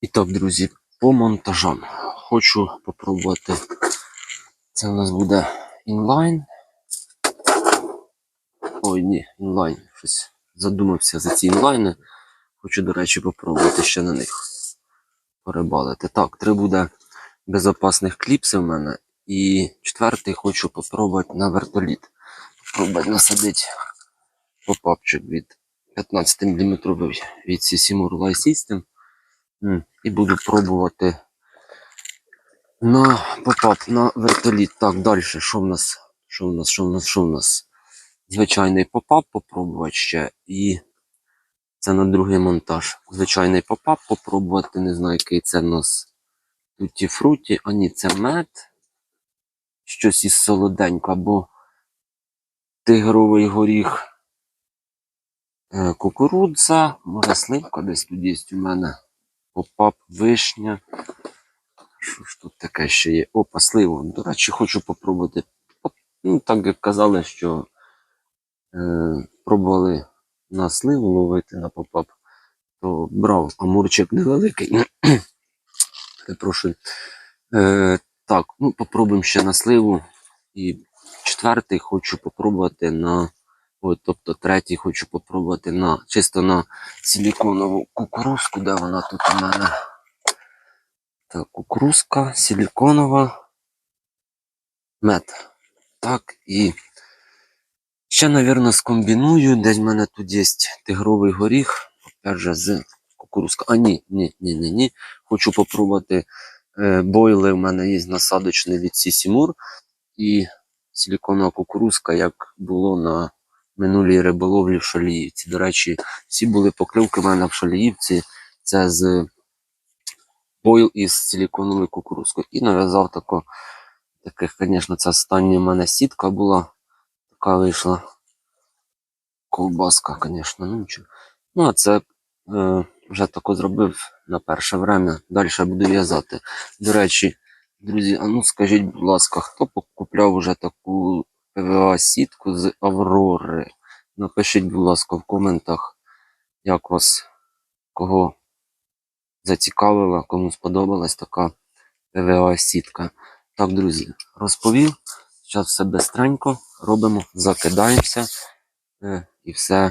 І так, друзі, по монтажам. Хочу попробувати. Це у нас буде інлайн. Ой, ні, інлайн. Щось задумався за ці інлайни. Хочу, до речі, попробувати ще на них порибалити. Так, три буде безопасних кліпси в мене. І четвертий хочу попробувати на вертоліт. Попробувати насадити попапчик від 15 мм від Sissimur Light System. І буду пробувати на попап на вертоліт. Так, далі. Що в нас? Що в нас? Що в нас? Що в нас? Звичайний попап попробувати ще. І це на другий монтаж. Звичайний попап попробувати. Не знаю, який це в нас туті фруті. А ні, це мед. Щось із солоденько, або тигровий горіх. Е, Кукурудза, може сливка десь тут є у мене. Попап, вишня. Що ж тут таке ще є? Опа, сливу. До речі, хочу попробувати. Ну, так як казали, що е, пробували на сливу ловити на попап, то брав амурчик невеликий. Перепрошую. Е, так, ну попробуємо ще на сливу. І четвертий хочу попробувати на. От, тобто третій хочу попробувати на чисто на силіконову кукурузку, де вона тут у мене. Так, кукурузка, силіконова, мед. Так, і ще, мабуть, скомбіную. Десь в мене тут є тигровий горіх. Же, з кукурузка. А, ні, ні, ні, ні, ні. Хочу попробувати е, бойли. У мене є насадочний від Сісімур. І силіконова кукурузка, як було на минулій риболовлі в Шаліївці. До речі, всі були покривки в мене в Шаліївці. Це з бойл із силіконовою кукурузкою. І нав'язав тако, таких, звісно, це остання в мене сітка була. Така вийшла. Ковбаска, звісно, ну нічого. Ну, а це е, вже тако зробив на перше время. Далі буду в'язати. До речі, друзі, а ну скажіть, будь ласка, хто покупляв вже таку ПВА-сітку з Аврори? Напишіть, будь ласка, в коментах, як вас, кого зацікавила, кому сподобалась така ПВА-сітка. Так, друзі, розповів. Зараз все бистренько робимо, закидаємося е, і все